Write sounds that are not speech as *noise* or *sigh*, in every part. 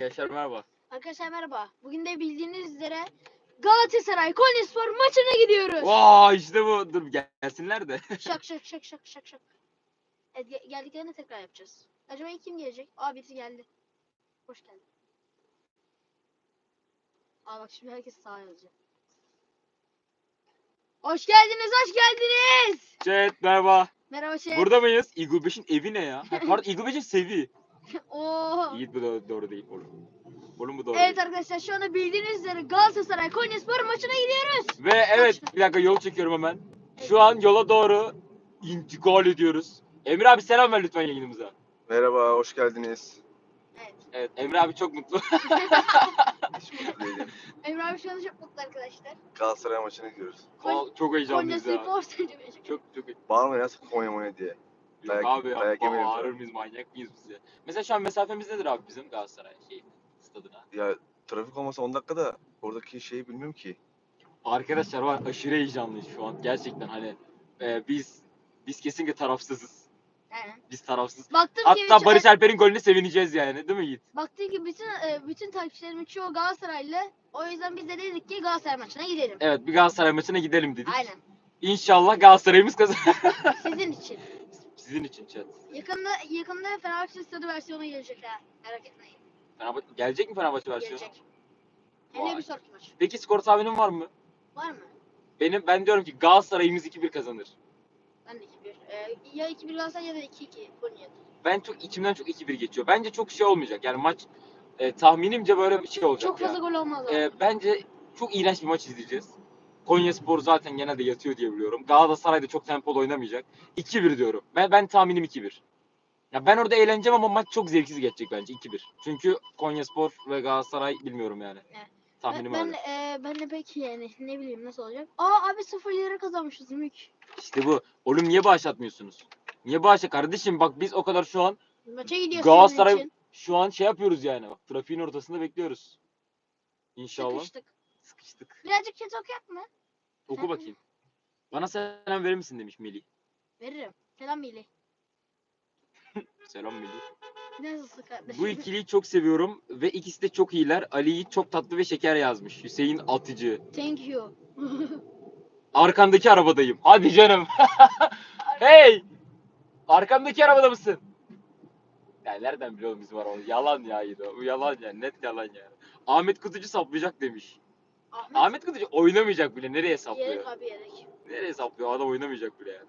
Arkadaşlar merhaba. Arkadaşlar merhaba. Bugün de bildiğiniz üzere Galatasaray Konyaspor maçına gidiyoruz. Vay işte bu. Dur gelsinler de. şak şak şak şak şak şak. Evet, ge- geldiklerinde tekrar yapacağız. Acaba kim gelecek? Aa birisi geldi. Hoş geldin. Aa bak şimdi herkes sağa yazacak. Hoş geldiniz, hoş geldiniz. Chat merhaba. Merhaba şey. Burada mıyız? Eagle 5'in evi ne ya? Ha, pardon Eagle 5'in sevi. *laughs* Oo. Yiğit bu doğru, doğru değil oğlum. Oğlum bu doğru Evet değil. arkadaşlar şu anda bildiğiniz üzere Galatasaray Konyaspor maçına gidiyoruz. Ve evet bir dakika yol çekiyorum hemen. Şu an yola doğru intikal ediyoruz. Emre abi selam ver lütfen yayınımıza. Merhaba, hoş geldiniz. Evet. Evet Emre abi çok mutlu. *laughs* Hiç mutlu değilim. Emre abi şu anda çok mutlu arkadaşlar. Galatasaray maçına gidiyoruz. Aa, çok heyecanlıyız ya. Konyaspor sence Çok çok Bağırma ya Konya Monya diye. Dayak- abi ya, dayak yemeyelim bağırır mıyız manyak mıyız biz ya? Mesela şu an mesafemiz nedir abi bizim Galatasaray şey stadına? Ya trafik olmasa 10 dakikada oradaki şeyi bilmiyorum ki. Arkadaşlar var aşırı heyecanlıyız şu an gerçekten hani e, biz biz kesinlikle tarafsızız. Aynen. Biz tarafsız. Baktım ki Hatta bütün, Barış Alper'in golüne sevineceğiz yani değil mi Yiğit? baktım ki bütün e, bütün takipçilerimin çoğu Galatasaraylı. O yüzden biz de dedik ki Galatasaray maçına gidelim. Evet bir Galatasaray maçına gidelim dedik. Aynen. İnşallah Galatasaray'ımız kazanır. Sizin için. Sizin için chat. Yakında yakında Fenerbahçe stadı versiyonu gelecek ha. Merak etmeyin. Fenerbahçe, gelecek mi Fenerbahçe versiyonu? Gelecek. Hem de Vay. bir sonraki maç. Peki skor tahminin var mı? Var mı? Benim ben diyorum ki Galatasaray'ımız 2-1 kazanır. Ben de 2-1. Ee, ya 2-1 Galatasaray ya da 2-2 Konya. Ben çok içimden çok 2-1 geçiyor. Bence çok şey olmayacak. Yani maç e, tahminimce böyle bir şey olacak. Çok fazla ya. gol olmaz abi. E, bence çok iğrenç bir maç izleyeceğiz. Konya Spor zaten genelde yatıyor diye biliyorum. Galatasaray da çok tempolu oynamayacak. 2-1 diyorum. Ben, ben tahminim 2-1. Ya ben orada eğleneceğim ama maç çok zevksiz geçecek bence 2-1. Çünkü Konya Spor ve Galatasaray bilmiyorum yani. Evet. Tahminim ben, öyle. e, ben de peki yani ne bileyim nasıl olacak. Aa abi 0 lira kazanmışız mük. İşte bu. Oğlum niye bağışlatmıyorsunuz? Niye bağışla kardeşim? Bak biz o kadar şu an Maça gidiyoruz Galatasaray- için. şu an şey yapıyoruz yani. Bak trafiğin ortasında bekliyoruz. İnşallah. Sıkıştık. Sıkıştık. Birazcık chat okuyak mı? Oku bakayım. Bana selam verir misin demiş Melih. Veririm. Selam Melih. *laughs* Selam Melih. Nasılsın kardeşim? Bu ikiliyi çok seviyorum ve ikisi de çok iyiler. Ali'yi çok tatlı ve şeker yazmış. Hüseyin Atıcı. Thank you. *laughs* Arkandaki arabadayım. Hadi canım. *laughs* hey! Arkamdaki arabada mısın? Ya nereden biliyorum bizim arabamız? Yalan ya yine. Bu yalan ya. Net yalan yani. Ahmet Kutucu saplayacak demiş. Ahmet. Ahmet Kutucu oynamayacak bile. Nereye Yedek saplıyor? abi yedek. Nereye saplıyor? Adam oynamayacak bile yani.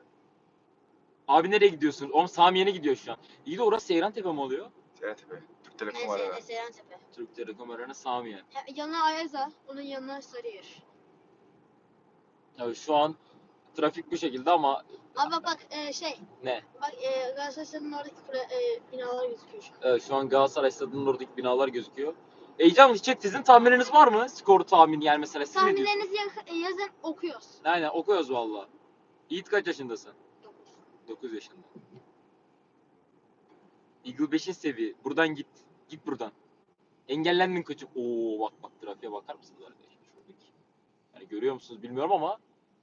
Abi nereye gidiyorsun? Oğlum Sami yeni gidiyor şu an. İyi de orası Seyran Tepe mi oluyor? Seyrantepe. Türk Telekom var herhalde. Seyran Tepe. Türk Telekom Arena Samiye. Ha, Yanına Ayaza, onun yanına Sarıyer. Ya şu an trafik bu şekilde ama Abi bak bak e, şey. Ne? Bak e, Galatasaray'ın oradaki kule, e, binalar gözüküyor şu an. Evet, şu an Galatasaray stadının oradaki binalar gözüküyor. Heyecanlı chat sizin tahmininiz var mı? Skor tahmini yani mesela siz ne diyorsunuz? Tahminlerinizi yazın okuyoruz. Aynen okuyoruz valla. Yiğit kaç yaşındasın? Dokuz. 9 yaşında. Eagle 5'in seviye. Buradan git. Git buradan. Engellendin koçum. Oo bak bak trafiğe bakar mısınız arkadaşlar? Şuradaki. Yani görüyor musunuz bilmiyorum ama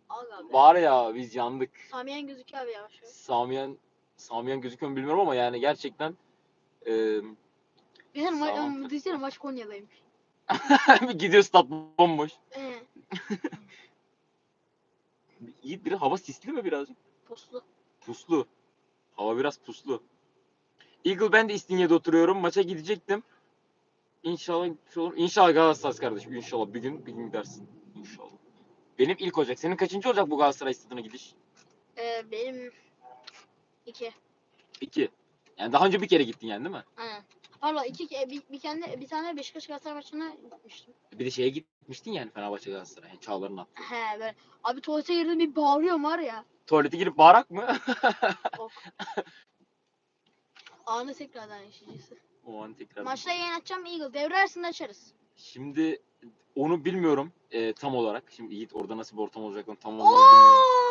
Al abi. var ya biz yandık. Samiyen gözüküyor abi yavaş yavaş. Samiyen Samiyen gözüküyor mu bilmiyorum ama yani gerçekten eee Geçen ma- Tamam. ma- düşünsene maç Konya'daymış. *laughs* gidiyor stat bomboş. Ee, *laughs* Yiğit bir hava sisli mi birazcık? postlu. Puslu. Hava biraz puslu. Eagle ben de İstinye'de oturuyorum. Maça gidecektim. İnşallah bir şey olur. İnşallah Galatasaray kardeşim. İnşallah bir gün bir gün gidersin. İnşallah. Benim ilk olacak. Senin kaçıncı olacak bu Galatasaray stadına gidiş? Ee, benim iki. İki. Yani daha önce bir kere gittin yani değil mi? Aynen. Pardon iki bir, bir, kendi, bir tane Beşiktaş Galatasaray maçına gitmiştim. Bir de şeye gitmiştin yani Fenerbahçe Galatasaray. Yani Çağlar'ın attı. He böyle. Abi tuvalete girdim bir bağırıyorum var ya. Tuvalete girip bağırak mı? *laughs* Anı tekrardan yaşayacağız. o an tekrar. Maçta yayın açacağım Eagle. Devre arasında açarız. Şimdi onu bilmiyorum e, tam olarak. Şimdi Yiğit orada nasıl bir ortam olacak onu tam olarak bilmiyorum.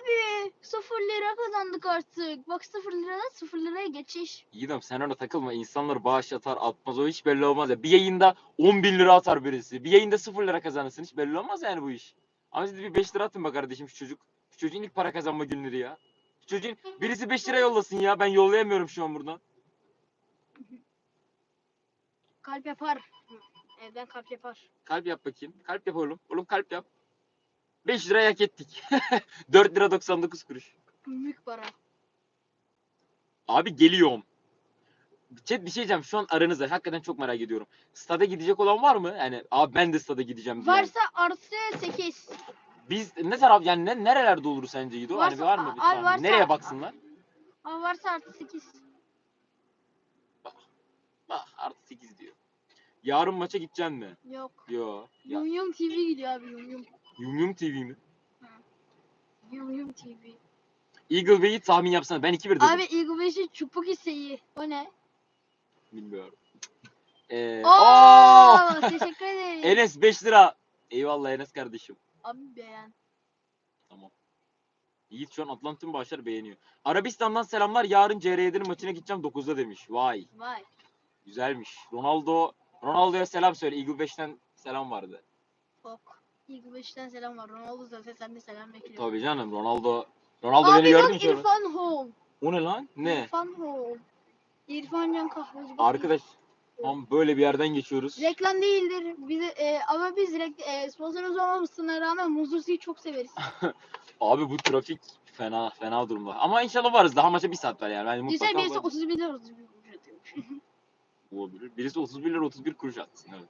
Abi 0 lira kazandık artık. Bak 0 liradan 0 liraya geçiş. Yiğidim sen ona takılma. İnsanlar bağış atar atmaz o hiç belli olmaz ya. Bir yayında 10 bin lira atar birisi. Bir yayında 0 lira kazanırsın. Hiç belli olmaz yani bu iş. Ama siz bir 5 lira atın be kardeşim şu çocuk. Şu çocuğun ilk para kazanma günleri ya. Şu çocuğun birisi 5 lira yollasın ya. Ben yollayamıyorum şu an buradan. Kalp yapar. Evden kalp yapar. Kalp yap bakayım. Kalp yap oğlum. Oğlum kalp yap. 5 lira hak ettik. *laughs* 4 lira 99 kuruş. Büyük para. Abi geliyorum. Chat bir şey diyeceğim. Şu an aranızda. Hakikaten çok merak ediyorum. Stada gidecek olan var mı? Yani abi ben de stada gideceğim. diyen. Varsa artı 8. Biz ne taraf yani ne, nerelerde olur sence Yiğido? Hani Varsa- var mı bir abi tahmin? varsa- Nereye baksınlar? Ama varsa artı 8. Bak artı 8 diyor. Yarın maça gideceksin mi? Yok. Yo. Ya, Yum Yum TV gidiyor abi Yum Yum. Yum Yum TV mi? Yum Yum TV. Eagle Bey'i tahmin yapsana. Ben 2-1 dedim. Abi Eagle Beş'in çubuk hisseyi. O ne? Bilmiyorum. Ee, Oo, Oo! teşekkür *laughs* ederim. Enes 5 lira. Eyvallah Enes kardeşim. Abi beğen. Tamam. Yiğit şu an Atlant'ın başlar beğeniyor. Arabistan'dan selamlar. Yarın CR7'nin maçına gideceğim 9'da demiş. Vay. Vay. Güzelmiş. Ronaldo Ronaldo'ya selam söyle. Eagle 5'ten selam vardı. Fok. Eagle Beş'ten selam var. Ronaldo zaten sen de selam bekliyor. Tabii canım Ronaldo. Ronaldo Abi beni gördün bak mü? İrfan Home. O ne lan? Ne? İrfan Home. İrfan Can Kahveci. bak. Arkadaş tam böyle bir yerden geçiyoruz. Reklam değildir. Bizi, e, ama biz rek, e, sponsorumuz olmamasına rağmen Muzursi'yi çok severiz. *laughs* Abi bu trafik fena fena durumda. Ama inşallah varız. Daha maça bir saat var yani. Ben Güzel mutlaka birisi varız. 31 lira 31 kuruş atıyormuş. olabilir. Birisi 31 lira 31 kuruş atsın. Evet.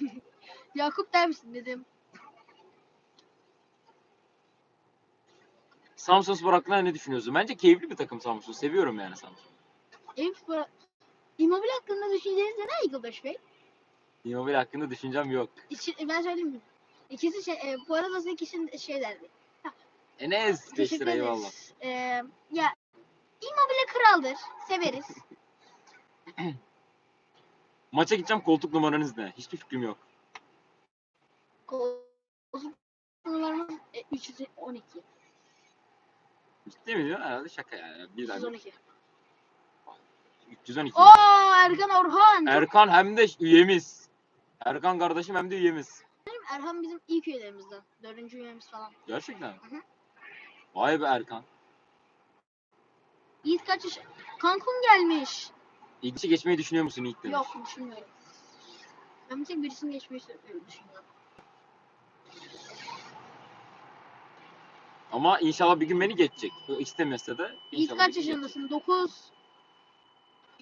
*laughs* Yakup der misin dedim. Samsun Spor hakkında ne düşünüyorsun? Bence keyifli bir takım Samsun. Seviyorum yani Samsun. Eyüp Spor... İmobil hakkında düşünceniz ne Beş Bey? Immobile hakkında düşüncem yok. İçi, ben söyleyeyim mi? İkisi şey, e, bu arada size kişinin şey derdi. Enes 5 Teşekkür lira eyvallah. ederiz. E, ya Immobile kraldır. Severiz. *clears throat* Maça gideceğim koltuk numaranız ne? Hiçbir fikrim yok. Koltuk numaramız e, 312. Ciddi mi diyor? Herhalde şaka yani. Bir dakika. 312. 312. Oo Erkan Orhan. Erkan hem de üyemiz. Erkan kardeşim hem de üyemiz. Erhan bizim ilk üyelerimizden. Dördüncü üyemiz falan. Gerçekten. mi? hı. Vay be Erkan. Yiğit kaç yaş? Cancun gelmiş. İlk işe geçmeyi düşünüyor musun ilk demiş. Yok düşünmüyorum. Ben bir tek birisini geçmeyi sö- düşünüyorum. Ama inşallah bir gün beni geçecek. O İstemezse de inşallah kaç yaşındasın? 9.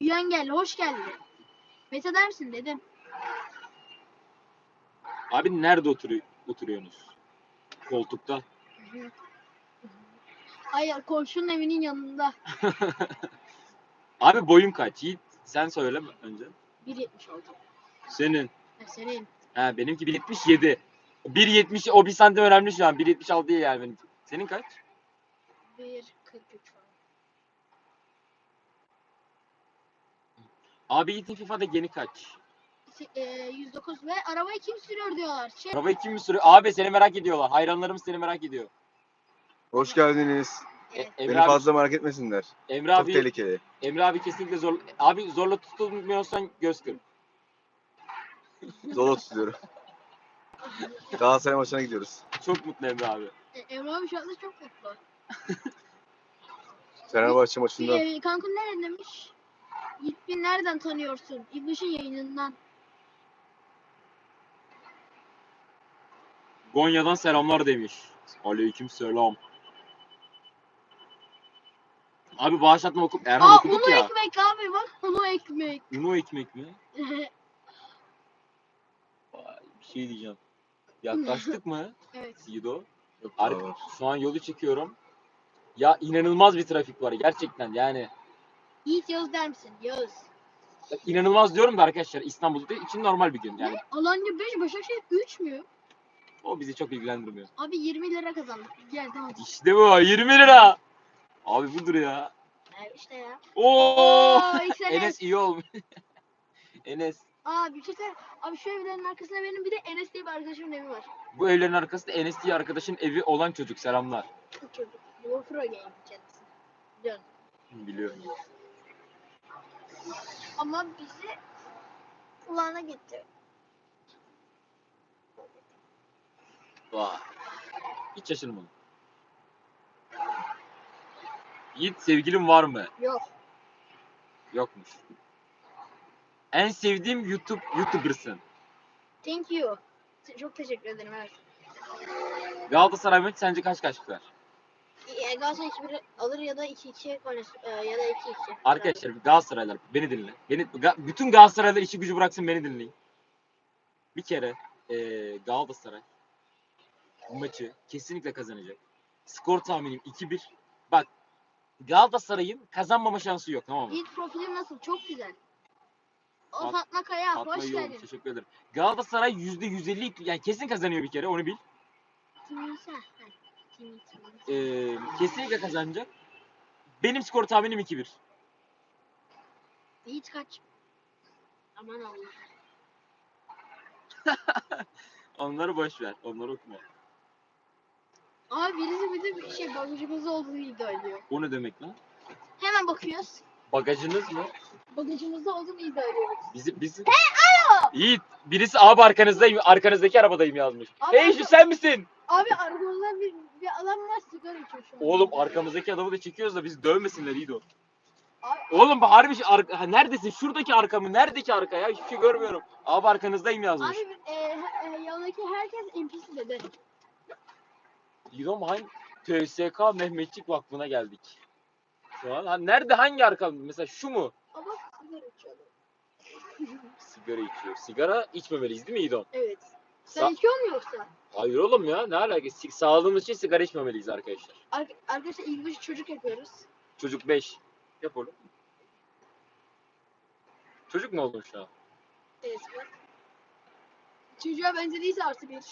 Üyen geldi, hoş geldin. Mete der misin dedim. Abi nerede oturuyor, oturuyorsunuz? Koltukta. Hayır, komşunun evinin yanında. *laughs* Abi boyun kaç? Yiğit sen söyle önce. 1.70 oldu. Senin. Ha, senin. Ha benimki 1.77. 1.70 o bir santim önemli şu an. 1.76 değil yani benimki. Senin kaç? 1.43 falan. Abi Yiğit'in FIFA'da yeni kaç? Se- e, 109 ve arabayı kim sürüyor diyorlar. Şey, Arabayı kim sürüyor? Abi seni merak ediyorlar. Hayranlarımız seni merak ediyor. Hoş geldiniz. E. Emre, Beni abi, fazla merak etmesinler. Emre Çok abi, tehlikeli. Emre abi kesinlikle zor. Abi zorla tutulmuyorsan göz kır. Zor tutuyorum. Galatasaray maçına gidiyoruz. Çok mutlu Emre abi. e, Emre abi şu anda çok mutlu. *laughs* Fenerbahçe maçında E, Cancun nereden demiş? Bin nereden tanıyorsun? İbniş'in yayınından. Gonya'dan selamlar demiş. Aleyküm selam. Abi bağışlatma okup Erhan Aa okuduk unu ya. ekmek abi bak unu ekmek. Unu ekmek mi? *laughs* Vay, bir şey diyeceğim. Yaklaştık mı *laughs* evet. Yiğido? Yok, var. şu an yolu çekiyorum. Ya inanılmaz bir trafik var gerçekten yani. Yiğit Yağız der misin? Yağız. İnanılmaz diyorum da arkadaşlar İstanbul'da için normal bir gün yani. Ne? Alanya 5 Başakşehir 3 mü? O bizi çok ilgilendirmiyor. Abi 20 lira kazandık. Gel devam. İşte bu 20 lira. Abi budur ya. Evet işte ya. Oo! Sene- *laughs* Enes iyi olmuş. *laughs* Enes Abi bir şey söyleyeyim. Abi şu evlerin arkasında benim bir de Enes diye bir arkadaşımın evi var. bu evlerin arkasında Enes diye arkadaşın evi olan çocuk selamlar. Bu çocuk. Warfro Game kendisi. Biliyorum. Biliyorum. Ama bizi kulağına gitti. Vay. Hiç şaşırmadım. Yiğit sevgilin var mı? Yok. Yokmuş. En sevdiğim YouTube YouTuber'sın. Thank you. Te- Çok teşekkür ederim evet. Galatasaray maçı sence kaç kaç biter? E, Galatasaray 2-1 alır ya da 2-2 golü e, ya da 2-2. Arkadaşlar Galatasaraylar beni dinle. Beni Ga- bütün Galatasaraylar işi gücü bıraksın beni dinleyin. Bir kere eee Galatasaray bu maçı kesinlikle kazanacak. Skor tahminim 2-1. Galatasaray'ın kazanmama şansı yok tamam mı? Yiğit profilim nasıl? Çok güzel. O Fat- Fatma Kaya Fatma hoş iyi olmuş, geldin. Teşekkür ederim. Galatasaray %150 yani kesin kazanıyor bir kere onu bil. Timisa. ha, Tim-. Eee kesinlikle kazanacak. Benim skor tahminim 2-1. Yiğit kaç? Aman Allah. *laughs* Onları boş ver. Onları okuma. Abi birisi bir de bir şey bagajımızda olduğunu iddia ediyor. O ne demek lan? Hemen bakıyoruz. Bagajınız mı? Bagajımızda olduğunu iddia ediyoruz. Bizi bizi. Yiğit birisi abi arkanızdayım arkanızdaki arabadayım yazmış. Abi hey şu sen misin? Abi arkamızda bir, bir adam var sigara içiyor şu an. Oğlum arkamızdaki adamı da çekiyoruz da bizi dövmesinler iyi de o. Abi, Oğlum bu harbi şey, ar- ha, neredesin? Şuradaki arka mı? Neredeki arka ya? Hiçbir şey görmüyorum. Abi arkanızdayım yazmış. abi e, e, yanındaki herkes NPC dedi. İdom hangi TSK Mehmetçik Vakfı'na geldik. Şu an ha, nerede hangi arka? Mesela şu mu? Ama sigara içiyor adam. *laughs* Sigara içiyor. Sigara içmemeliyiz değil mi İdom? Evet. Sen Sa- içiyor mu yoksa? Hayır oğlum ya ne alakası? Sağlığımız için sigara içmemeliyiz arkadaşlar. Ar- arkadaşlar ilk başı çocuk yapıyoruz. Çocuk 5. Yap oğlum. Çocuk mu oldun şu an? Evet bak. Çocuğa benzediyse artı bir.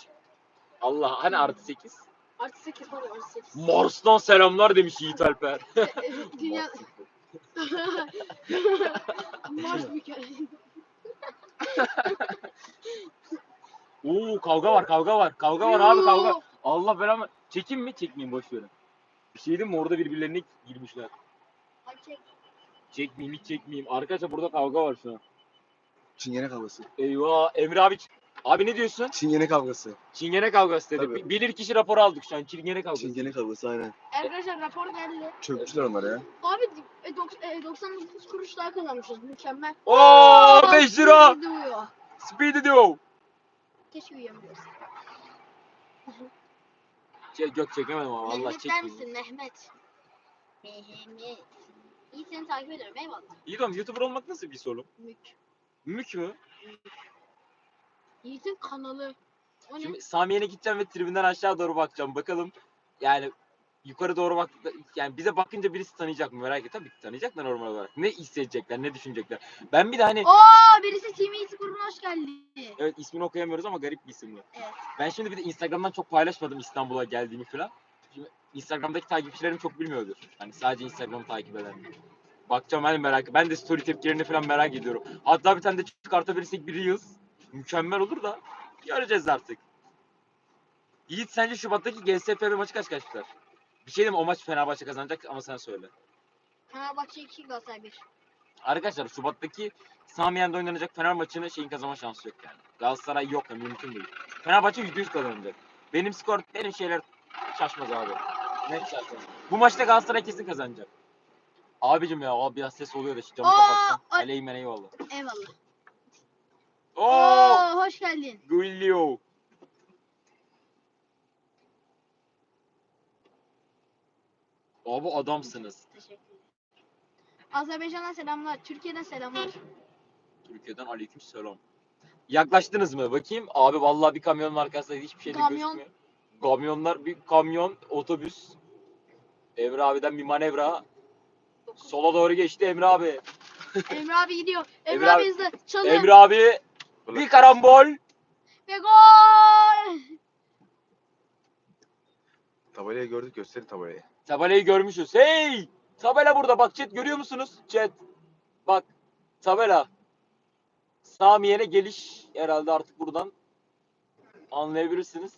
Allah hani artı 8. Artı sekiz pardon artı sekiz. Mars'tan selamlar demiş Yiğit Alper. *laughs* Dünya... *laughs* Mars mükemmel. *laughs* Oo kavga var kavga var. Kavga var abi kavga. Allah belamı. Çekeyim mi? Çekmeyeyim boş verin. Bir şey diyeyim mi? Orada birbirlerine girmişler. Çekmeyeyim hiç çekmeyeyim. Arkadaşlar burada kavga var şu an. Çingene kavgası. Eyvah Emre abi. Abi ne diyorsun? Çingene kavgası. Çingene kavgası dedi. Tabii. Bi- Bilir kişi raporu aldık şu an. Çingene kavgası. Çingene kavgası aynen. Arkadaşlar rapor geldi. Çökmüşler onlar ya. Abi e, dok- e, 99 kuruş daha kazanmışız. Mükemmel. Oo 5 lira. Speed uyuyor. Speedy diyor. Keşke uyuyamıyoruz. Çek, *laughs* yok çekemedim ama vallahi Mehmet der çekmeyeyim. misin Mehmet? Mehmet. İyi seni takip ediyorum eyvallah. İyi oğlum YouTuber olmak nasıl bir sorun? Mük. Mük mü? Yiğit'in kanalı. O ne? Şimdi Samiye'ne gideceğim ve tribünden aşağı doğru bakacağım. Bakalım yani yukarı doğru bak yani bize bakınca birisi tanıyacak mı merak et. Tabii ki tanıyacaklar normal olarak. Ne hissedecekler, ne düşünecekler. Ben bir de hani Oo birisi Team Eats grubuna hoş geldi. evet ismini okuyamıyoruz ama garip bir isim bu. Evet. Ben şimdi bir de Instagram'dan çok paylaşmadım İstanbul'a geldiğimi falan. Şimdi Instagram'daki takipçilerim çok bilmiyordur. Hani sadece Instagram'ı takip edenler. Bakacağım hani merak. Ben de story tepkilerini falan merak ediyorum. Hatta bir tane de çıkartabilirsek bir Reels. Mükemmel olur da. Göreceğiz artık. Yiğit sence Şubat'taki GSPB maçı kaç kaç biter? Bir şey diyeyim o maç Fenerbahçe kazanacak ama sen söyle. Fenerbahçe 2 Galatasaray 1. Arkadaşlar Şubat'taki Samiyen'de oynanacak Fener maçını şeyin kazanma şansı yok yani. Galatasaray yok yani mümkün değil. Fenerbahçe %100 kazanacak. Benim skor, benim şeyler şaşmaz abi. Net şaşmaz. Bu maçta Galatasaray kesin kazanacak. Abicim ya o biraz ses oluyor da şu camı kapatsam. Aleyhimen eyvallah. Eyvallah. Oo! Oo hoş geldin. Guilio. Abi adamsınız. Teşekkürler. Azerbaycan'dan selamlar. Türkiye'den selamlar. Türkiye'den aleyküm selam. Yaklaştınız mı? Bakayım. Abi vallahi bir kamyonun arkasında hiçbir şey de Kamyon. gözükmüyor. Kamyonlar, bir kamyon, otobüs. Emre abiden bir manevra. Sola doğru geçti Emre abi. Emre abi gidiyor. *laughs* Emre, Emre abi abi- hızlı. Çalın. Emre abi bir karambol. Ve gol. Tabelayı gördük gösterin tabelayı. Tabelayı görmüşüz. Hey! Tabela burada. Bak chat görüyor musunuz? Chat. Bak. Tabela. Samiye'ne geliş herhalde artık buradan anlayabilirsiniz.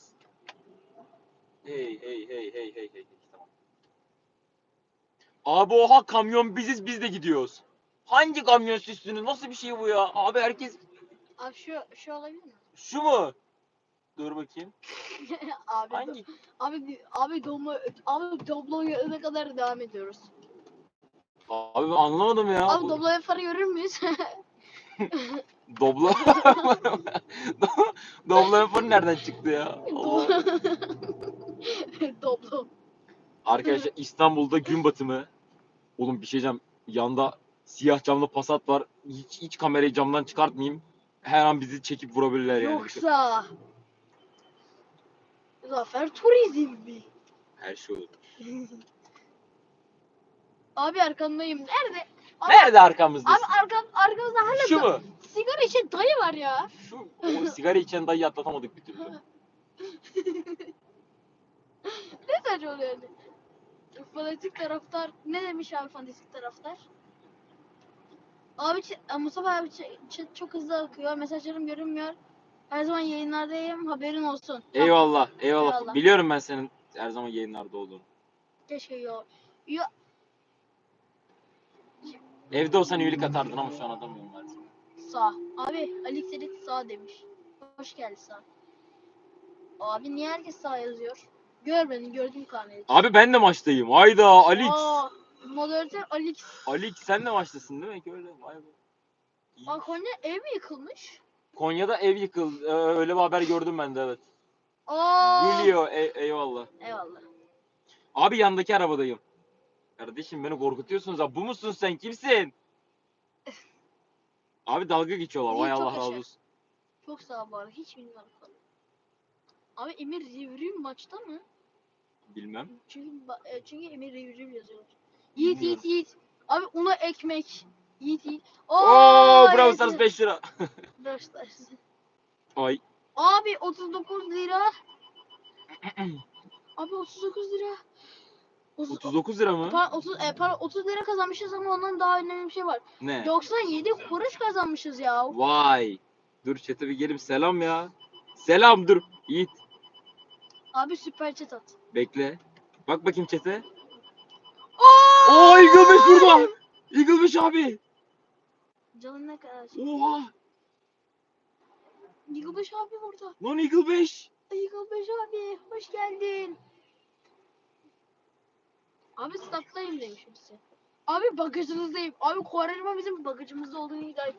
Hey hey hey hey hey hey. Tamam. Abi oha kamyon biziz biz de gidiyoruz. Hangi kamyon süslünü? Nasıl bir şey bu ya? Abi herkes Abi şu şu olabilir mi? şu mu? Dur bakayım. *laughs* abi Hangi? abi abi domlo abi dobloya ne kadar devam ediyoruz. Abi ben anlamadım ya. Abi dobloya para görür müyüz? *laughs* Doblo. *laughs* Doblo yapar nereden çıktı ya? Allah. Doblo. Arkadaşlar İstanbul'da gün batımı. Oğlum bir şey diyeceğim. Yanda siyah camlı Passat var. Hiç, hiç kamerayı camdan çıkartmayayım. Her an bizi çekip vurabilirler yani. Yoksa Zafer Turizm mi? Her şey olur. *laughs* Abi arkandayım. Nerede? Abi, Nerede arkamızda? Abi arkam, arkamızda hala Şu da- mu? sigara için dayı var ya. Şu o sigara içen dayı atlatamadık bir türlü. *laughs* Ne saçma oluyor yani? Fanatik taraftar ne demiş abi fanatik taraftar? Abi Mustafa abi çok hızlı akıyor. Mesajlarım görünmüyor. Her zaman yayınlardayım. Haberin olsun. Eyvallah, eyvallah. Eyvallah. Biliyorum ben senin her zaman yayınlarda olduğunu. Keşke yok. Yo, Evde olsan üyelik atardın ama şu an atamıyorum maalesef. sağ. Abi Alex Elit sağ demiş. Hoş geldin sağ. Abi niye herkes sağ yazıyor? Görmedim gördüm kamerayı. Abi ben de maçtayım. Hayda Alex. Aa, moderatör Alex. Alex sen de maçtasın değil mi? Öyle. Vay be. İyi. Aa Konya ev mi yıkılmış? Konya'da ev yıkıldı. Ee, öyle bir haber gördüm ben de evet. Aa. Gülüyor. ey- eyvallah. Eyvallah. Abi yandaki arabadayım. Kardeşim beni korkutuyorsunuz abi. Bu musun sen? Kimsin? *laughs* Abi dalga geçiyorlar. Vay İyi, çok Allah razı yaşa. olsun. Çok sağ ol bu arada. Hiç bilmiyorum. Abi Emir Rivrim maçta mı? Bilmem. Çünkü ba- e, çünkü Emir Rivrim yazıyor. Yiğit yiğit yiğit. Abi una ekmek. Yiğit yiğit. Oo, Brawl Stars evet. 5 lira. *laughs* Brawl Stars. Ay. Abi 39 lira. *clears throat* Abi 39 lira. 30, 39 lira mı? Para, 30, e, para 30 lira kazanmışız ama ondan daha önemli bir şey var. Ne? 97 kuruş kazanmışız ya. Vay. Dur chat'e bir gelip selam ya. Selam dur. Yiğit. Abi süper chat at. Bekle. Bak bakayım chat'e. Oo! Oo Eagle 5 burada. Eagle 5 abi. Canım ne kadar şey. Oha. Yıkılmış abi burada. Lan Eagle 5. Yıkılmış abi. Hoş geldin. Abi statlayım demiş birisi. Abi bagajınızdayım. Abi Kuarelma bizim bagajımızda olduğunu iddia et.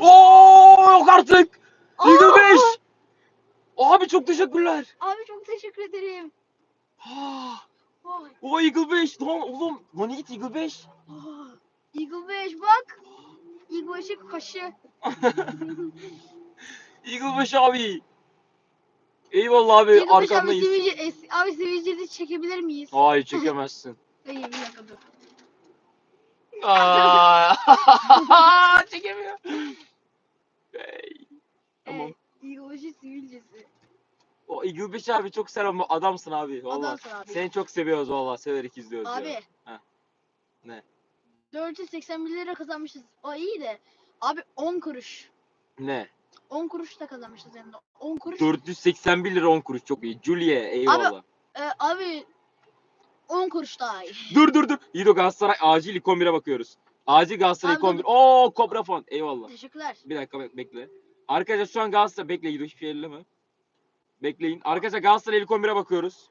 Oo yok artık. Eagle Aa! 5. Abi çok teşekkürler. Abi çok teşekkür ederim. Ah. O Eagle 5. Lan oğlum. Lan Yiğit Eagle 5. Aa, Eagle 5 bak. Eagle 5'in kaşı. *laughs* Eagle 5 abi. Eyvallah abi Eagle 5 abi arkandayız. sivilce, es- abi sivilcesi çekebilir miyiz? Hayır çekemezsin. *laughs* Hayır bir dakika dur. Aa, *laughs* Çekemiyor. Hey. Tamam. Evet, Eagle 5'in sivilcesi. O 5 abi çok selam adamsın abi valla. Adamsın abi. Seni çok seviyoruz valla. Severek izliyoruz Abi. ya. Heh. Ne? 481 lira kazanmışız. O iyi de. Abi 10 kuruş. Ne? 10 kuruş da kazanmışız de. 10 kuruş. 481 lira 10 kuruş çok iyi. Julie eyvallah. Ee, abi 10 kuruş daha iyi. *laughs* Dur dur dur. İdo Galatasaray acil ilk 11'e bakıyoruz. Acil Galatasaray Abi, ilk 11. Oo Cobra Fon. Eyvallah. Teşekkürler. Bir dakika bek- bekle. Arkadaşlar şu an Galatasaray bekle İdo hiçbir şey elleme. Bekleyin. Arkadaşlar Galatasaray ilk 11'e bakıyoruz.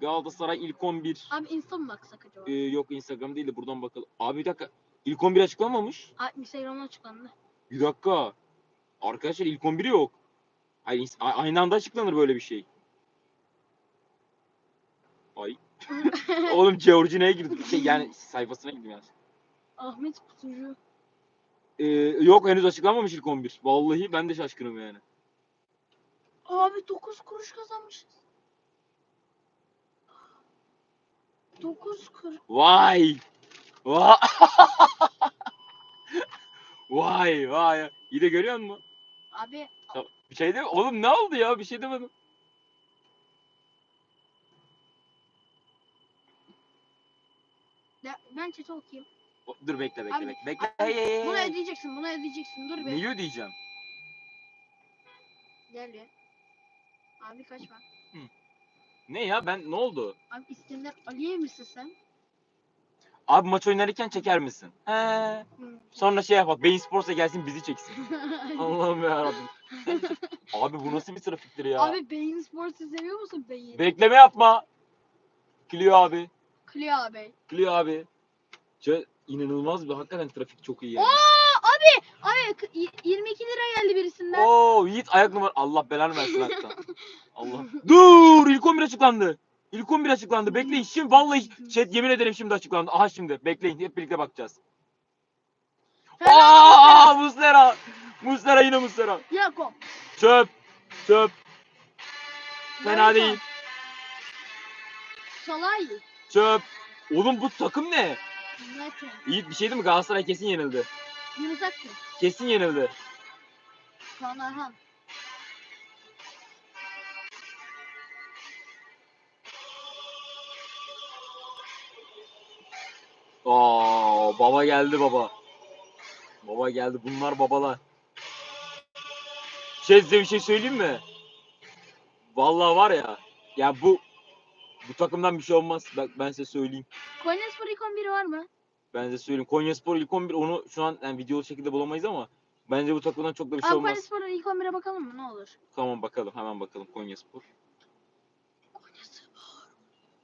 Galatasaray ilk 11. Abi Insta mı baksak acaba? Ee, yok Instagram değil de buradan bakalım. Abi bir dakika. İlk 11 açıklanmamış. Abi Instagram'dan açıklandı. Bir dakika. Arkadaşlar ilk 11 yok. Hayır, aynı anda açıklanır böyle bir şey. Ay. *laughs* Oğlum Georgine'ye girdim. Şey yani sayfasına girdim yani. Ahmet Kutucu. Ee, yok henüz açıklanmamış ilk 11. Vallahi ben de şaşkınım yani. Abi 9 kuruş kazanmışız. 9 kuruş. Vay. Vay. *laughs* vay vay. İyi de görüyor musun? Abi Bir şey de oğlum ne oldu ya? Bir şey demedim. ya ben chat'i okuyayım. O- Dur bekle bekle Abi, bekle. Bekle. Hey, hey, hey, Bunu hey. ödeyeceksin, bunu ödeyeceksin. Dur bir. Neyi ödeyeceğim? Gel bir. Abi kaçma. Ne ya ben ne oldu? Abi İskender Aliye misin sen? Abi maç oynarken çeker misin? He. Hı. Sonra şey yap bak Beyin Sports'a gelsin bizi çeksin. *laughs* Allah'ım yarabbim. Sen çek- Abi bu nasıl bir trafiktir ya? Abi Beyin Sports'u seviyor musun Beyin? Bekleme yapma. Clio abi. Clio abi. Clio abi. Ç- inanılmaz bir hakikaten trafik çok iyi yani. Abi y- 22 lira geldi birisinden. Oo Yiğit ayak numara Allah belanı versin hatta. *laughs* Allah. Dur ilk 11 açıklandı. İlk 11 açıklandı. Bekleyin *laughs* şimdi vallahi chat yemin ederim şimdi açıklandı. Aha şimdi bekleyin hep birlikte bakacağız. Aa Muslera. Muslera yine Muslera. Yakup. Çöp. Çöp. Fena değil. Salay. Çöp. Oğlum bu takım ne? Yiğit bir şey değil mi? Galatasaray kesin yenildi. Yunus Akgün. Kesin yenildi. Kaan Ayhan. Aa baba geldi baba. Baba geldi. Bunlar babalar. Şey size bir şey söyleyeyim mi? Vallahi var ya. Ya bu bu takımdan bir şey olmaz. Bak ben size söyleyeyim. Konyaspor ilk 11'i var mı? Ben size söyleyeyim. Konyaspor ilk 11 onu şu an yani videolu şekilde bulamayız ama bence bu takımdan çok da bir şey Abi olmaz. Konyaspor'un ilk 11'e bakalım mı ne olur? Tamam bakalım. Hemen bakalım Konyaspor.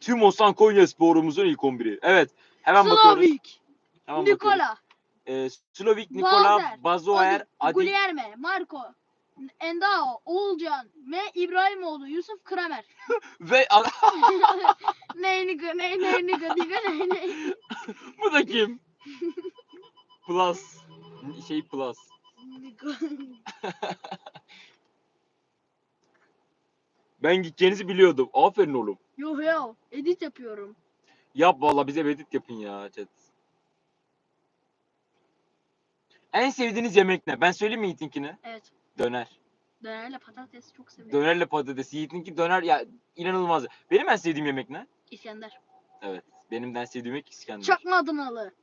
Tüm Osan Konyaspor'umuzun ilk 11'i. Evet. Hemen bakıyoruz. Hemen bakıyoruz. Nikola. Ee, Slovik, Nikola, Bazoer, Adi, Guilherme. Marco. Endao. Oğulcan. Ve İbrahimoğlu. Yusuf Kramer. *laughs* ve ney ney ney ney ney. bu da kim? Plus. Şey Plus. *laughs* Ben gideceğinizi biliyordum. Aferin oğlum. Yo yo. Edit yapıyorum. Yap valla bize bir edit yapın ya chat. En sevdiğiniz yemek ne? Ben söyleyeyim mi Yiğit'inkini? Evet. Döner. Dönerle patates çok seviyorum. Dönerle patates. Yiğit'inki döner ya inanılmaz. Benim en sevdiğim yemek ne? İskender. Evet. Benim de en sevdiğim yemek İskender. Çakma Adanalı.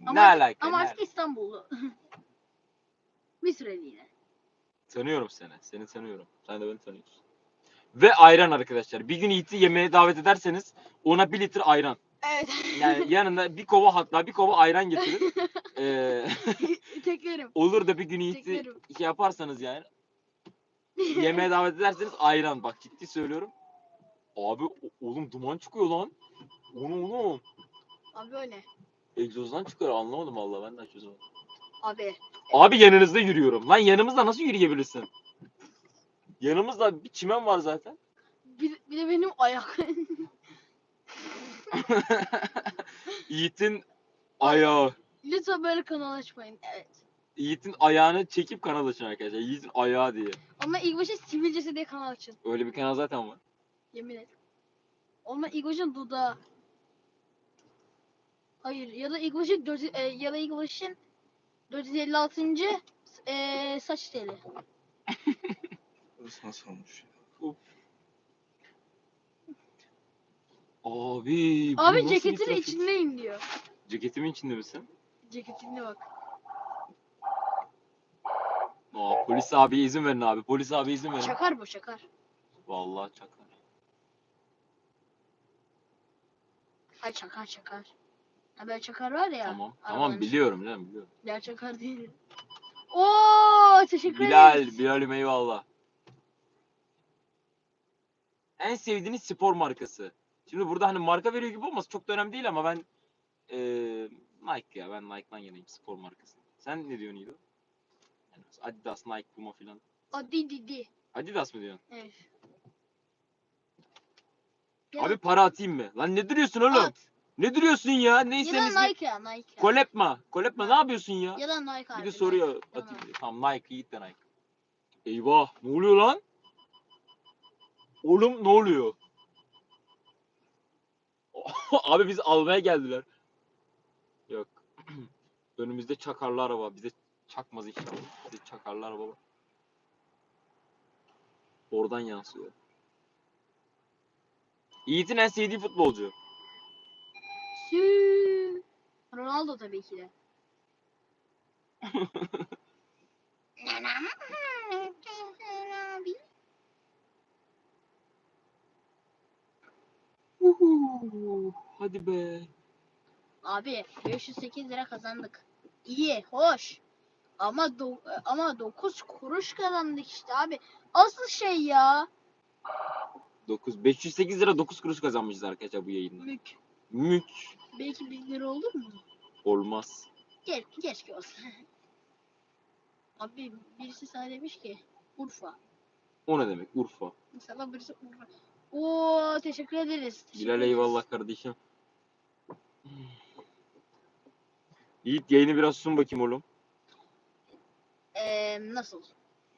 ne ama- alaka? Ama ne artık İstanbullu. *laughs* Bir süreliğine. Tanıyorum seni. Seni tanıyorum. Sen de beni tanıyorsun. Ve ayran arkadaşlar. Bir gün Yiğit'i yemeğe davet ederseniz ona bir litre ayran. Evet. Yani *laughs* yanında bir kova hatta bir kova ayran getirin. *laughs* Ee, *laughs* Teklerim. olur da bir gün Yiğit'i Teklerim. şey yaparsanız yani yemeğe davet ederseniz ayran. Bak ciddi söylüyorum. Abi o- oğlum duman çıkıyor lan. Onu oğlum. Abi ne? Egzozdan çıkıyor anlamadım vallahi ben de çözemedim. Abi. Abi yanınızda yürüyorum. Lan yanımızda nasıl yürüyebilirsin? Yanımızda bir çimen var zaten. Bir, bir de benim ayak. *laughs* Yiğit'in ayağı. Lütfen böyle kanal açmayın. Evet. Yiğit'in ayağını çekip kanal açın arkadaşlar. Yiğit'in ayağı diye. Ama ilk başta sivilcesi diye kanal açın. Öyle bir kanal zaten var. Yemin et. Ama ilk başın dudağı. Hayır ya da ilk başın dört, e, ya da ilk başın 456. E, saç teli. *laughs* Burası nasıl olmuş? Abi bu Abi nasıl bir ceketin trafik? içindeyim diyor. Ceketimin içinde misin? Ceketine bak. Aa, polis abiye izin verin abi. Polis abiye izin verin. Şakar bu şakar. Vallahi çakar. Ay çakar çakar. Ha böyle çakar var ya. Tamam. Tamam biliyorum canım biliyorum. Ya çakar değil. Oo teşekkür Bilal, ederiz. Bilal'im eyvallah. En sevdiğiniz spor markası. Şimdi burada hani marka veriyor gibi olması çok da önemli değil ama ben eee Nike ya ben Nike'dan yanayım spor markası. Sen ne diyorsun İdo? Yani Adidas, Nike, Puma filan. Adi didi. Adidas mı diyorsun? Evet. Ya Abi para atayım mı? Lan ne duruyorsun oğlum? at. Ne duruyorsun ya? Ya Neyse da. Nike ya Nike. Kolepma. Kolepma ne yapıyorsun ya? Ya da Nike abi. Bir de soruyor. Atayım. Tamam Nike Yiğit de Nike. Eyvah ne oluyor lan? Oğlum ne oluyor? *laughs* Abi biz almaya geldiler. Yok. *clears throat* Önümüzde çakarlı araba. Bize çakmaz inşallah. Bize çakarlı araba var. Oradan yansıyor. Yiğit'in en sevdiği futbolcu. Sü. Ronaldo tabii ki de. *laughs* *laughs* Uhu, Hadi be. Abi 508 lira kazandık. İyi, hoş. Ama do- ama 9 kuruş kazandık işte abi. Asıl şey ya. 9 508 lira 9 kuruş kazanmışız arkadaşlar bu yayında. Mük. Mük. Belki 1000 lira olur mu? Olmaz. Ke keşke olsa. *laughs* Abi birisi sana demiş ki Urfa. O ne demek? Urfa. Mesela birisi Urfa. Oo teşekkür ederiz. Teşekkür Bilal ederiz. eyvallah kardeşim. Yiğit yayını biraz sun bakayım oğlum. Eee nasıl?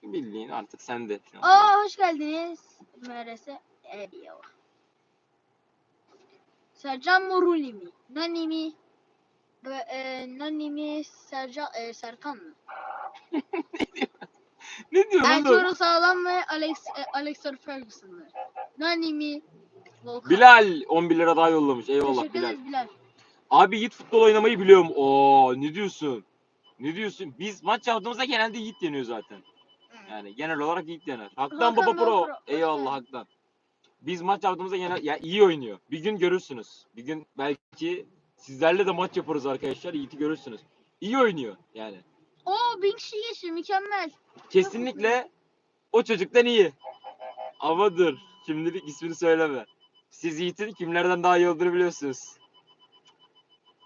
Bildiğin artık sende. şu an. Aa hoş geldiniz. MRS. Eyvallah. Sercan Moruli mi? Nani mi? Ve, e, Nani mi? Sercan, e, Serkan mı? *laughs* Ne diyorsun oğlum? Ertuğrul Sağlam ve Alex, e, Alexander Ferguson mı? Nani mi? Volkan. Bilal 11 lira daha yollamış. Eyvallah Teşekkür Bilal. ederiz Bilal. Abi Yiğit futbol oynamayı biliyorum. Oo ne diyorsun? Ne diyorsun? Biz maç yaptığımızda genelde Yiğit yeniyor zaten. Yani genel olarak Yiğit yener. Haktan Hakan Baba Baba Pro. Pro. Eyvallah Haktan. Biz maç yaptığımızda genel ya iyi oynuyor. Bir gün görürsünüz. Bir gün belki sizlerle de maç yaparız arkadaşlar. Yiğit'i görürsünüz. İyi oynuyor yani. Oo bin kişi geçti mükemmel. Kesinlikle o çocuktan iyi. Ama dur. Şimdilik ismini söyleme. Siz Yiğit'in kimlerden daha iyi olduğunu biliyorsunuz.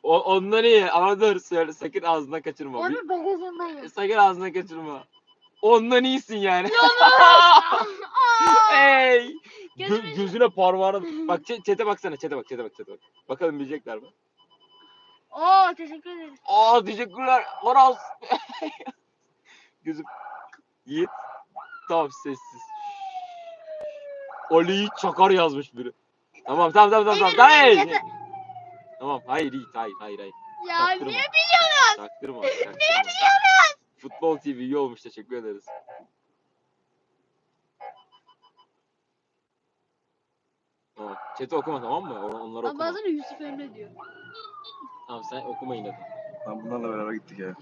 O, ondan iyi ama dur söyle sakın ağzından kaçırma. Onu bagajındayım. sakın ağzından kaçırma. Ondan iyisin yani. *laughs* Hey! Gö- gözüne parmağına bak *laughs* çete baksana çete bak çete bak çete bak. Bakalım bilecekler mi? Oo teşekkür ederiz. Aa teşekkürler. Horaz. *laughs* Gözüm. Yiğit. Tamam sessiz. Ali Yiğit Çakar yazmış biri. Tamam tamam tamam tamam. Tamam. Hayır. Tamam hayır Yiğit hayır hayır hayır. Ya Çaktırma. niye Çaktırma. çaktırma. Futbol TV iyi olmuş teşekkür ederiz. Tamam. Chat'i okuma tamam mı? On- Onları Abi okuma. bazen Yusuf Emre diyor. Tamam sen okuma yine de. Lan bunlarla beraber gittik ya.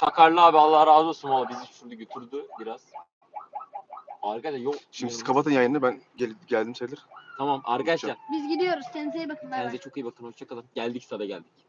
Çakarlı abi Allah razı olsun valla bizi şurada götürdü biraz. Arkadaşlar yok. Şimdi siz kapatın yayını ben gel geldim sayılır. Tamam arkadaşlar. Biz gidiyoruz. Kendinize iyi bakın. Bay bay. Kendinize çok iyi bakın. Hoşçakalın. Geldik sada geldik.